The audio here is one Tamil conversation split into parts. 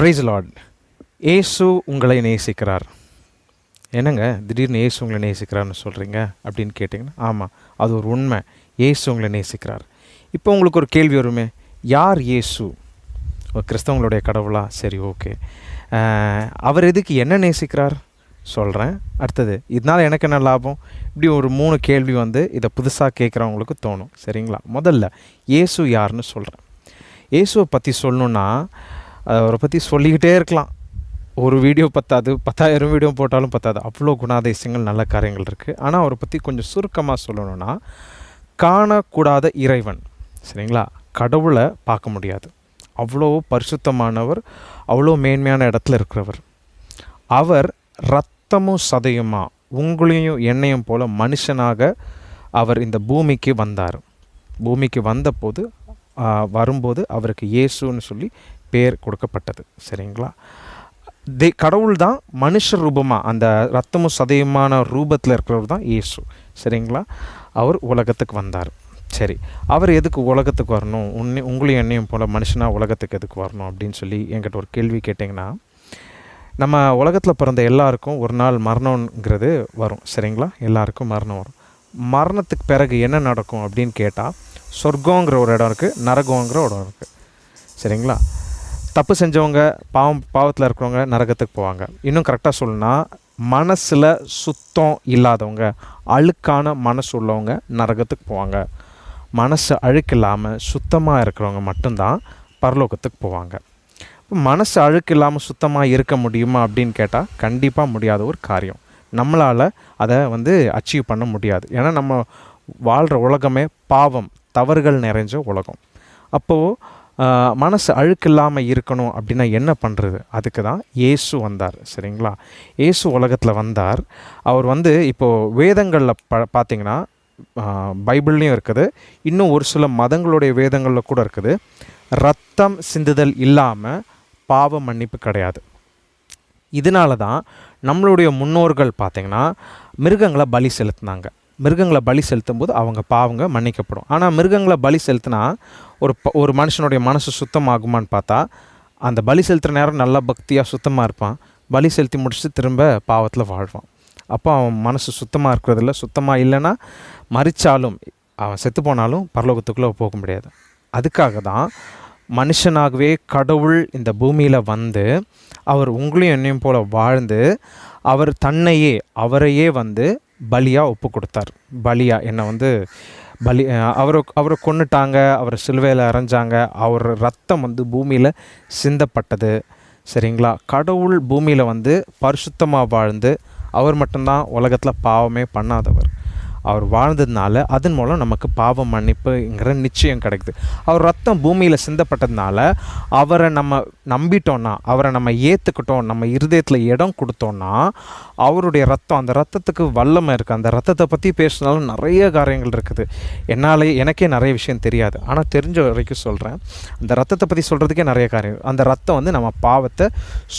ப்ரைஸ் லார்ட் ஏசு உங்களை நேசிக்கிறார். என்னங்க? திடீர்னு ஏசு உங்களை நேசிக்கிறார்னு சொல்கிறீங்க அப்படின்னு கேட்டிங்கன்னா ஆமாம் அது ஒரு உண்மை. ஏசு உங்களை நேசிக்கிறார். இப்போ உங்களுக்கு ஒரு கேள்வி வருமே யார் இயேசு கிறிஸ்தவங்களுடைய கடவுளா? சரி ஓகே. அவர் எதுக்கு என்ன நேசிக்கிறார்? சொல்கிறேன் அடுத்தது இதனால் எனக்கு என்ன லாபம்? இப்படி ஒரு மூணு கேள்வி வந்து இதை புதுசாக கேட்குறவங்களுக்கு தோணும். சரிங்களா? முதல்ல இயேசு யாருன்னு சொல்கிறேன் இயேசுவை பற்றி சொல்லணுன்னா அவரை பற்றி சொல்லிக்கிட்டே இருக்கலாம். ஒரு வீடியோ பத்தாது பத்தாயிரம் வீடியோ போட்டாலும் பத்தாது. அவ்வளோ குணாதிசயங்கள் நல்ல காரியங்கள் இருக்குது ஆனால் அவரை பற்றி கொஞ்சம் சுருக்கமாக சொல்லணும்னா காணக்கூடாத இறைவன். சரிங்களா? கடவுளை பார்க்க முடியாது. அவ்வளோ பரிசுத்தமானவர் அவ்வளோ மேன்மையான இடத்துல இருக்கிறவர். அவர் ரத்தமும் சதையுமா உங்களையும் என்னையும் போல மனுஷனாக அவர் இந்த பூமிக்கு வந்தார். பூமிக்கு வந்தபோது வரும்போது அவருக்கு இயேசுன்னு சொல்லி பேர் கொடுக்கப்பட்டது. சரிங்களா? தே கடவுள் தான் மனுஷ ரூபமாக அந்த ரத்தமும் சதையுமான ரூபத்தில் இருக்கிறவர் தான் இயேசு. சரிங்களா? அவர் உலகத்துக்கு வந்தார். சரி அவர் எதுக்கு உலகத்துக்கு வரணும்? உன்னை உங்களையும் என்னையும் போல் மனுஷனாக உலகத்துக்கு எதுக்கு வரணும்? அப்படின்னு சொல்லி என்கிட்ட ஒரு கேள்வி கேட்டிங்கன்னா நம்ம உலகத்தில் பிறந்த எல்லாருக்கும் ஒரு நாள் மரணங்கிறது வரும். சரிங்களா? எல்லாருக்கும் மரணம் வரும். மரணத்துக்கு பிறகு என்ன நடக்கும் அப்படின்னு கேட்டால் சொர்க்கங்கிற ஒரு இடம் இருக்குது நரகங்கிற ஒரு இடம் இருக்குது சரிங்களா? தப்பு செஞ்சவங்க பாவம் பாவத்தில் இருக்கிறவங்க நரகத்துக்கு போவாங்க. இன்னும் கரெக்டாக சொல்லணும்னா மனசில் சுத்தம் இல்லாதவங்க அழுக்கான மனசு உள்ளவங்க நரகத்துக்கு போவாங்க. மனசு அழுக்கு இல்லாமல் சுத்தமாக இருக்கிறவங்க மட்டும்தான் பரலோகத்துக்கு போவாங்க. இப்போ மனசு அழுக்கு இல்லாமல் சுத்தமாக இருக்க முடியுமா அப்படின்னு கேட்டால் கண்டிப்பாக முடியாத ஒரு காரியம். நம்மளால் அதை வந்து அச்சீவ் பண்ண முடியாது. ஏன்னா நம்ம வாழ்கிற உலகமே பாவம் தவறுகள் நிறைஞ்ச உலகம். அப்போது மனசு அழுக்கு இல்லாமல் இருக்கணும் அப்படின்னா என்ன பண்ணுறது அதுக்கு தான் இயேசு வந்தார் சரிங்களா? இயேசு உலகத்தில் வந்தார். அவர் வந்து இப்போது வேதங்களில் ப பார்த்தீங்கன்னா பைபிள்லேயும் இருக்குது. இன்னும் ஒரு சில மதங்களுடைய வேதங்களில் கூட இருக்குது. ரத்தம் சிந்துதல் இல்லாமல் பாவ மன்னிப்பு கிடையாது. இதனால தான் நம்மளுடைய முன்னோர்கள் பார்த்திங்கன்னா மிருகங்களை பலி செலுத்தினாங்க. மிருகங்களை பலி செலுத்தும் போது அவங்க பாவங்க மன்னிக்கப்படும். ஆனால் மிருகங்களை பலி செலுத்தினா ஒரு ப- ஒரு மனுஷனுடைய மனசு சுத்தமாகுமான்னு பார்த்தா அந்த பலி செலுத்துகிற நேரம் நல்லா பக்தியாக சுத்தமாக இருப்பான். பலி செலுத்தி முடிச்சுட்டு திரும்ப பாவத்தில் வாழ்வான். அப்போ அவன் மனசு சுத்தமாக இருக்கிறதில்ல சுத்தமாக இல்லைன்னா மறிச்சாலும் அவன் செத்து போனாலும் பரலோகத்துக்குள்ளே போக முடியாது. அதுக்காக தான் மனுஷனாகவே கடவுள் இந்த பூமியில் வந்து அவர் உங்களையும் என்னையும் போல வாழ்ந்து அவர் தன்னையே அவரையே வந்து பலியாக ஒப்பு கொடுத்தார். பலியாக என்னை வந்து பலி அவரை அவரை கொன்னுட்டாங்க அவரை சிலுவையில் அரைஞ்சாங்க. அவர் ரத்தம் வந்து பூமியில் சிந்தப்பட்டது. சரிங்களா? கடவுள் பூமியில் வந்து பரிசுத்தமாக வாழ்ந்து அவர் மட்டும்தான் உலகத்தில் பாவமே பண்ணாதவர். அவர் வாழ்ந்ததுனால அதன் மூலம் நமக்கு பாவ மன்னிப்புங்கிற நிச்சயம் கிடைக்குது. அவர் ரத்தம் பூமியில் சிந்தப்பட்டதுனால அவரை நம்ம நம்பிட்டோன்னா அவரை நம்ம ஏற்றுக்கிட்டோம் நம்ம இருதயத்தில் இடம் கொடுத்தோன்னா அவருடைய ரத்தம் அந்த ரத்தத்துக்கு வல்லமை இருக்குது அந்த ரத்தத்தை பற்றி பேசினாலும் நிறைய காரியங்கள் இருக்குது. என்னாலே எனக்கே நிறைய விஷயம் தெரியாது. ஆனால் தெரிஞ்ச வரைக்கும் சொல்கிறேன் அந்த ரத்தத்தை பற்றி சொல்கிறதுக்கே நிறைய காரியம். அந்த ரத்தம் வந்து நம்ம பாவத்தை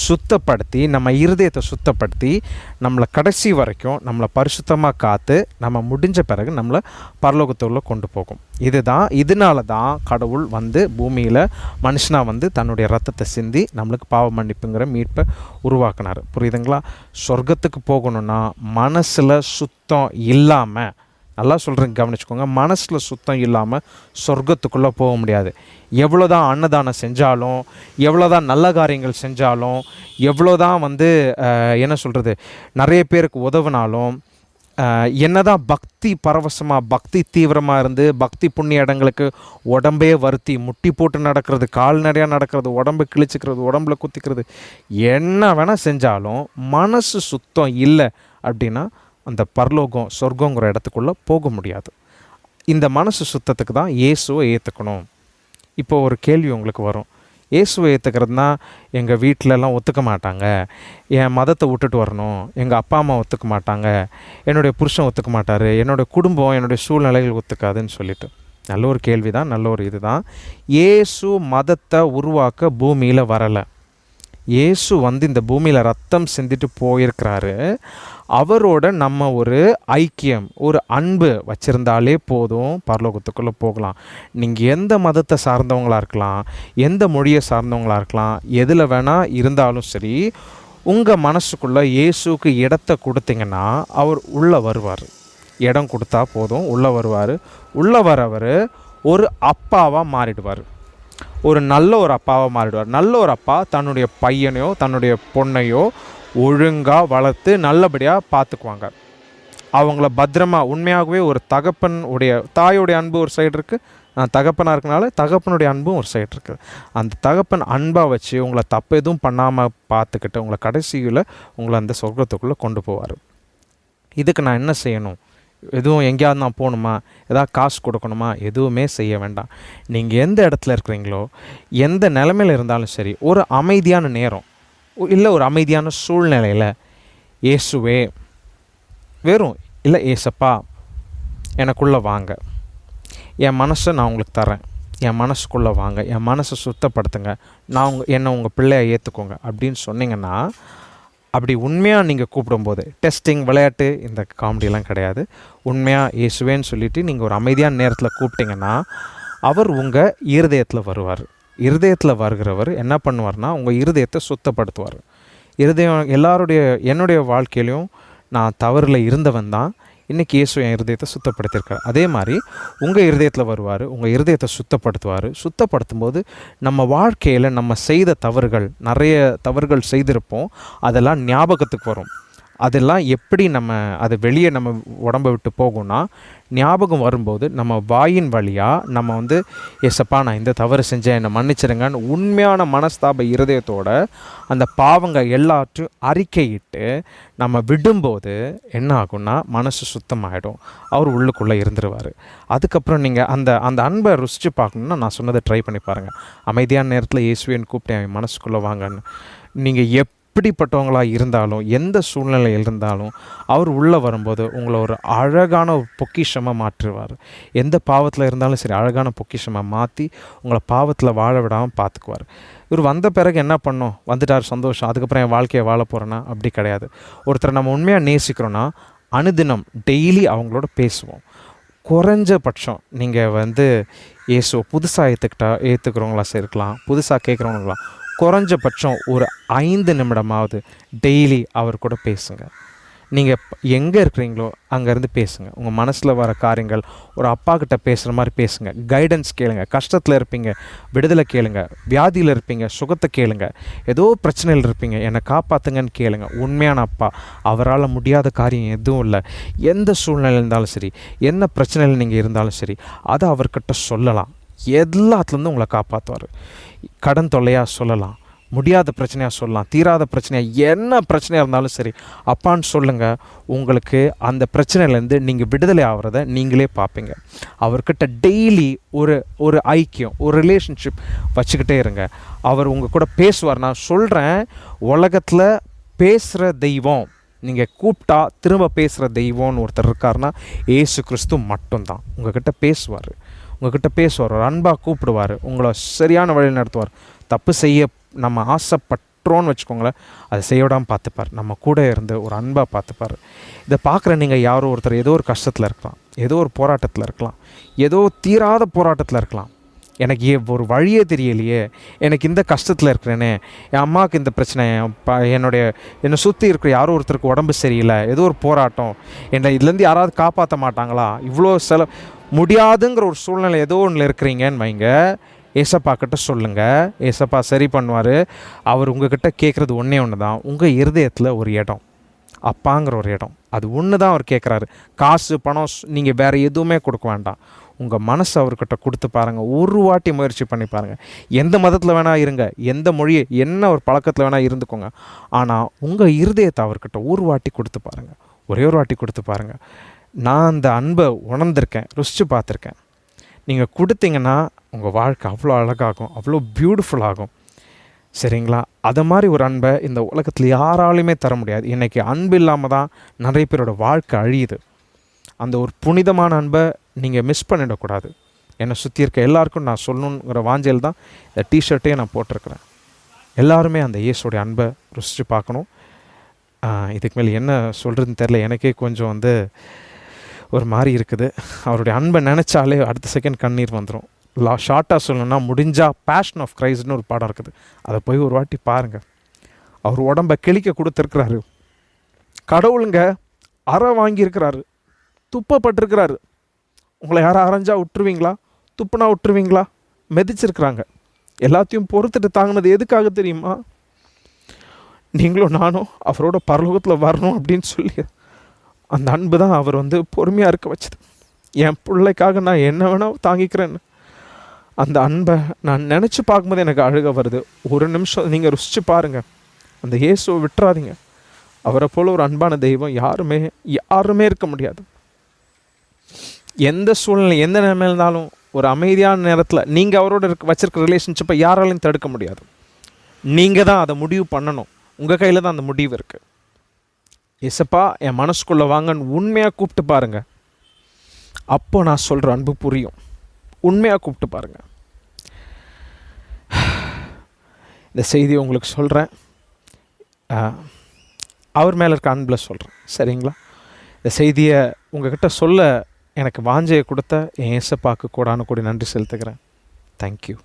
சுத்தப்படுத்தி நம்ம இருதயத்தை சுத்தப்படுத்தி நம்மளை கடைசி வரைக்கும் நம்மளை பரிசுத்தமாக காத்து நம்ம முடிஞ்ச பிறகு நம்மளை பரலோகத்துள்ள கொண்டு போகும். இதுதான் இதனால தான் கடவுள் வந்து பூமியில் மனுஷனாக வந்து தன்னுடைய ரத்தத்தை சிந்தி நம்மளுக்கு பாவ மன்னிப்புங்கிற மீட்பை உருவாக்குனார். புரியுதுங்களா? சொர்க்கத்துக்கு போகணும்னா மனசில் சுத்தம் இல்லாமல் நல்லா சொல்கிறேன் கவனிச்சுக்கோங்க. மனசில் சுத்தம் இல்லாமல் சொர்க்கத்துக்குள்ளே போக முடியாது. எவ்வளோ தான் அன்னதானம் செஞ்சாலும் எவ்வளோ தான் நல்ல காரியங்கள் செஞ்சாலும் எவ்வளோ தான் வந்து என்ன சொல்கிறது நிறைய பேருக்கு உதவினாலும் என்னதான் பக்தி பரவசமாக பக்தி தீவிரமாக இருந்து பக்தி புண்ணிய இடங்களுக்கு உடம்பே வருத்தி முட்டி போட்டு நடக்கிறது கால்நடையாக நடக்கிறது உடம்பு கிழிச்சிக்கிறது உடம்புல குத்திக்கிறது என்ன வேணால் செஞ்சாலும் மனசு சுத்தம் இல்லை அப்படின்னா அந்த பரலோகம் சொர்க்கங்கிற இடத்துக்குள்ளே போக முடியாது. இந்த மனசு சுத்தத்துக்கு தான் இயேசுவை ஏற்றுக்கணும் இப்போ ஒரு கேள்வி உங்களுக்கு வரும். இயேசுவை ஏற்றுக்கிறதுனா எங்கள் வீட்டிலலாம் ஒத்துக்க மாட்டாங்க. என் மதத்தை விட்டுட்டு வரணும். எங்கள் அப்பா அம்மா ஒத்துக்க மாட்டாங்க. என்னுடைய புருஷன் ஒத்துக்க மாட்டார். என்னுடைய குடும்பம் என்னுடைய சூழ்நிலைகள் ஒத்துக்காதுன்னு சொல்லிட்டு. நல்ல ஒரு கேள்வி தான் நல்ல ஒரு இதுதான். இயேசு மதத்தை உருவாக்க பூமியில் வரலை. இயேசு வந்து இந்த பூமியில் ரத்தம் சிந்திட்டு போயிருக்கிறாரு. அவரோட நம்ம ஒரு ஐக்கியம் ஒரு அன்பு வச்சுருந்தாலே போதும். பரலோகத்துக்குள்ளே போகலாம். நீங்கள் எந்த மதத்தை சார்ந்தவங்களாக இருக்கலாம் எந்த மொழியை சார்ந்தவங்களாக இருக்கலாம் எதில் வேணால் இருந்தாலும் சரி உங்கள் மனசுக்குள்ளே இயேசுக்கு இடத்த கொடுத்தீங்கன்னா அவர் உள்ளே வருவார். இடம் கொடுத்தா போதும் உள்ளே வருவார். உள்ளே வரவர் ஒரு அப்பாவாக மாறிடுவார். ஒரு நல்ல ஒரு அப்பாவாக மாறிடுவார். நல்ல ஒரு அப்பா தன்னுடைய பையனையோ தன்னுடைய பொண்ணையோ ஒழுங்காக வளர்த்து நல்லபடியாக பார்த்துக்குவாங்க அவங்கள பத்திரமா உண்மையாகவே ஒரு தகப்பன் உடைய தாயோடைய அன்பு ஒரு சைடு இருக்குது தகப்பனாக இருக்கனால தகப்பனுடைய அன்பும் ஒரு சைடு இருக்குது அந்த தகப்பன் அன்பாக வச்சு உங்களை தப்பு எதுவும் பண்ணாமல் பார்த்துக்கிட்டு உங்களை கடைசியில் உங்களை அந்த சொர்க்கத்துக்குள்ளே கொண்டு போவார். இதுக்கு நான் என்ன செய்யணும்? எதுவும் எங்கேயாவது நான் போகணுமா? எதாவது காசு கொடுக்கணுமா? எதுவுமே செய்ய வேண்டாம். நீங்கள் எந்த இடத்துல இருக்கிறீங்களோ எந்த நிலமையில் இருந்தாலும் சரி ஒரு அமைதியான நேரம் இல்லை ஒரு அமைதியான சூழ்நிலையில் இயேசுவே வெறும் இல்லை ஏசப்பா எனக்குள்ளே வாங்க. என் மனசை நான் உங்களுக்கு தரேன் என் மனசுக்குள்ளே வாங்க. என் மனசை சுத்தப்படுத்துங்க. நான் உங்கள் என்னை உங்கள் பிள்ளையை ஏற்றுக்கோங்க அப்படின்னு சொன்னீங்கன்னா அப்படி உண்மையாக நீங்கள் கூப்பிடும்போது டெஸ்டிங் விளையாட்டு இந்த காமெடியெலாம் கிடையாது. உண்மையாக இயேசுவேன்னு சொல்லிவிட்டு நீங்கள் ஒரு அமைதியான நேரத்தில் கூப்பிட்டிங்கன்னா அவர் உங்கள் இருதயத்தில் வருவார். இருதயத்தில் வருகிறவர் என்ன பண்ணுவார்னா உங்கள் இருதயத்தை சுத்தப்படுத்துவார். இருதயம் எல்லாருடைய என்னுடைய வாழ்க்கையிலையும் நான் தவறில் இருந்தவன் தான். இன்றைக்கி இயேசு என் இருதயத்தை சுத்தப்படுத்தியிருக்கார். அதே மாதிரி உங்கள் இருதயத்தில் வருவார் உங்கள் இருதயத்தை சுத்தப்படுத்துவார். சுத்தப்படுத்தும் போது நம்ம வாழ்க்கையில் நம்ம செய்த தவறுகள் நிறைய தவறுகள் செய்திருப்போம். அதெல்லாம் ஞாபகத்துக்கு வரும். அதெல்லாம் எப்படி நம்ம அது வெளியே நம்ம உடம்பை விட்டு போகும்னா ஞாபகம் வரும்போது நம்ம வாயின் வழியாக நம்ம வந்து எசப்பா நான் இந்த தவறு செஞ்சேன் என்னை மன்னிச்சிருங்கன்னு உண்மையான மனஸ்தாப இருதயத்தோட அந்த பாவங்க எல்லாத்தையும் அறிக்கையிட்டு நம்ம விடும்போது என்ன ஆகும்னா மனசு சுத்தமாகிடும் அவர் உள்ளுக்குள்ளே இருந்துருவார். அதுக்கப்புறம் நீங்கள் அந்த அந்த அன்பை ருசித்து பார்க்கணுன்னா நான் சொன்னதை ட்ரை பண்ணி பாருங்கள் அமைதியான நேரத்தில் இயேசுவேன்னு கூப்பிட்டேன் அவன் மனசுக்குள்ளே வாங்கன்னு. நீங்கள் எப் எப்படிப்பட்டவங்களாக இருந்தாலும் எந்த சூழ்நிலையில் இருந்தாலும் அவர் உள்ளே வரும்போது உங்களை ஒரு அழகான ஒரு பொக்கிஷமாக மாற்றுவார். எந்த பாவத்தில் இருந்தாலும் சரி அழகான பொக்கிஷமாக மாற்றி உங்களை பாவத்தில் வாழ விடாமல் பார்த்துக்குவார். இவர் வந்த பிறகு என்ன பண்ணோம்? வந்துட்டார் சந்தோஷம். அதுக்கப்புறம் என் வாழ்க்கையை வாழ போகிறேன்னா அப்படி கிடையாது. ஒருத்தரை நம்ம உண்மையாக நேசிக்கிறோன்னா அனுதினம் டெய்லி அவங்களோட பேசுவோம். குறைஞ்ச பட்சம் நீங்கள் வந்து ஏசோ புதுசாக ஏற்றுக்கிட்டா ஏற்றுக்கிறவங்களா இருக்கலாம். புதுசாக கேட்குறவங்களாம் குறைஞ்சபட்சம் ஒரு ஐந்து நிமிடமாவது டெய்லி அவர் கூட பேசுங்க. நீங்கள் எங்கே இருக்கிறீங்களோ அங்கேருந்து பேசுங்க. உங்கள் மனசில் வர காரியங்கள் ஒரு அப்பா கிட்ட பேசுகிற மாதிரி பேசுங்க. கைடன்ஸ் கேளுங்க. கஷ்டத்தில் இருப்பீங்க விடுதலை கேளுங்க. வியாதியில் இருப்பீங்க சுகத்தை கேளுங்க. ஏதோ பிரச்சனையில் இருப்பீங்க என்னை காப்பாற்றுங்கன்னு கேளுங்க. உண்மையான அப்பா. அவரால் முடியாத காரியம் எதுவும் இல்லை. எந்த சூழ்நிலை இருந்தாலும் சரி என்ன பிரச்சனையில் நீங்கள் இருந்தாலும் சரி அதை அவர்கிட்ட சொல்லலாம். எல்லாத்துலேருந்து உங்களை காப்பாற்றுவார் கடன் தொல்லையாக சொல்லலாம் முடியாத பிரச்சனையாக சொல்லலாம் தீராத பிரச்சனையாக என்ன பிரச்சனையாக இருந்தாலும் சரி அப்பான்னு சொல்லுங்கள் உங்களுக்கு அந்த பிரச்சனையிலேருந்து நீங்கள் விடுதலை ஆகிறத நீங்களே பார்ப்பீங்க அவர்கிட்ட டெய்லி ஒரு ஒரு ஐக்கியம் ஒரு ரிலேஷன்ஷிப் வச்சுக்கிட்டே இருங்க. அவர் உங்கள் கூட பேசுவார். நான் சொல்கிறேன் உலகத்தில் பேசுகிற தெய்வம் நீங்கள் கூப்பிட்டா திரும்ப பேசுகிற தெய்வம்னு ஒருத்தர் இருக்காருன்னா ஏசு கிறிஸ்து மட்டும்தான். உங்ககிட்ட பேசுவார். உங்ககிட்ட பேசுவார் ஒரு அன்பாக கூப்பிடுவார் உங்களை சரியான வழியில் நடத்துவார். தப்பு செய்ய நம்ம ஆசைப்பட்டோன்னு வச்சுக்கோங்களேன் அதை செய்ய விடாமல் பார்த்துப்பார். நம்ம கூட இருந்து ஒரு அன்பாக பார்த்துப்பார். இதை பார்க்குற நீங்கள் யாரோ ஒருத்தர் ஏதோ ஒரு கஷ்டத்தில் இருக்கலாம் ஏதோ ஒரு போராட்டத்தில் இருக்கலாம் ஏதோ தீராத போராட்டத்தில் இருக்கலாம். எனக்கு ஒரு வழியே தெரியலையே எனக்கு இந்த கஷ்டத்தில் இருக்கிறேனே என் அம்மாவுக்கு இந்த பிரச்சனை என்னுடைய என்னை சுற்றி இருக்கிற யாரோ ஒருத்தருக்கு உடம்பு சரியில்லை ஏதோ ஒரு போராட்டம் என்னை இதுலேருந்து யாராவது காப்பாற்ற மாட்டாங்களா? இவ்வளோ செலவு முடியாதுங்கிற ஒரு சூழ்நிலை ஏதோ ஒன்றில் இருக்கிறீங்கன்னு வைங்க. ஏசப்பா கிட்ட சொல்லுங்கள் ஏசப்பா சரி பண்ணுவார். அவர் உங்ககிட்ட கேட்குறது ஒன்றே ஒன்று தான் உங்கள் இருதயத்தில் ஒரு இடம். அப்பாங்கிற ஒரு இடம். அது ஒன்று தான் அவர் கேட்குறாரு காசு பணம் நீங்கள் வேறு எதுவுமே கொடுக்க வேண்டாம். உங்கள் மனசு அவர்கிட்ட கொடுத்து பாருங்கள் ஒரு வாட்டி முயற்சி பண்ணி பாருங்கள் எந்த மதத்தில் வேணால் இருங்க. எந்த மொழியை என்ன ஒரு பழக்கத்தில் வேணால் இருந்துக்கோங்க. ஆனால் உங்கள் இருதயத்தை அவர்கிட்ட ஒரு வாட்டி கொடுத்து பாருங்கள் ஒரே ஒரு வாட்டி கொடுத்து பாருங்கள் நான் அந்த அன்பை உணர்ந்திருக்கேன் ருசித்து பார்த்துருக்கேன். நீங்கள் கொடுத்தீங்கன்னா உங்கள் வாழ்க்கை அவ்வளோ அழகாகும் அவ்வளோ பியூட்டிஃபுல்லாகும் சரிங்களா? அதை மாதிரி ஒரு அன்பை இந்த உலகத்தில் யாராலையுமே தர முடியாது. இன்றைக்கி அன்பு இல்லாமல் தான் நிறைய பேரோட வாழ்க்கை அழியுது. அந்த ஒரு புனிதமான அன்பை நீங்கள் மிஸ் பண்ணிடக்கூடாது. என்னை சுற்றி இருக்க எல்லாருக்கும் நான் சொல்லணுங்கிற வாஞ்சல் தான் இந்த டிஷர்ட்டையே நான் போட்டிருக்கிறேன். எல்லாருமே அந்த இயேசுடைய அன்பை ருசித்து பார்க்கணும். இதுக்கு மேலே என்ன சொல்கிறதுன்னு தெரில எனக்கே கொஞ்சம் வந்து ஒரு மாதிரி இருக்குது. அவருடைய அன்பை நினச்சாலே அடுத்த செகண்ட் கண்ணீர் வந்துடும் லா ஷார்ட்டாக சொல்லணும்னா முடிஞ்சால் பேஷன் ஆஃப் கிரைஸ்ட்னு ஒரு படம் இருக்குது. அதை போய் ஒரு வாட்டி பாருங்கள் அவர் உடம்ப கிழிக்க கொடுத்துருக்கிறாரு. கடவுளுங்க அற வாங்கியிருக்கிறாரு. துப்பப்பட்டிருக்கிறாரு. உங்களை யாரும் அரைஞ்சா விட்டுருவீங்களா துப்புனா விட்டுருவீங்களா மெதிச்சிருக்கிறாங்க. எல்லாத்தையும் பொறுத்துட்டு தாங்கினது எதுக்காக தெரியுமா? நீங்களும் நானும் அவரோட பரலோகத்தில் வரணும் அப்படின்னு சொல்லி அந்த அன்பு தான் அவர் வந்து பொறுமையாக இருக்க வச்சது. என் பிள்ளைக்காக நான் என்ன வேணால் தாங்கிக்கிறேன்னு. அந்த அன்பை நான் நினச்சி பார்க்கும்போது எனக்கு அழுக வருது. ஒரு நிமிஷம் நீங்கள் ருசிச்சு பாருங்கள் அந்த இயேசுவை விட்டுறாதீங்க. அவரை போல் ஒரு அன்பான தெய்வம் யாருமே யாருமே இருக்க முடியாது. எந்த சூழ்நிலை எந்த நிலைமையில இருந்தாலும் ஒரு அமைதியான நேரத்தில் நீங்கள் அவரோட இருக்க வச்சுருக்க ரிலேஷன்ஷிப்பை யாராலையும் தடுக்க முடியாது. நீங்கள் தான் அதை முடிவு பண்ணணும். உங்கள் கையில் தான் அந்த முடிவு இருக்குது எசப்பா என் மனசுக்குள்ளே வாங்கன்னு உண்மையாக கூப்பிட்டு பாருங்க. அப்போ நான் சொல்கிற அன்பு புரியும். உண்மையாக கூப்பிட்டு பாருங்க. இந்த செய்தி உங்களுக்கு சொல்கிறேன் அவர் மேலே இருக்க அன்பில் சொல்கிறேன் சரிங்களா? இந்த செய்தியை உங்ககிட்ட சொல்ல எனக்கு வாஞ்சையை கொடுத்த என் ஏசப்பாக்கு கூடான கூடி நன்றி செலுத்துக்கிறேன் தேங்க்யூ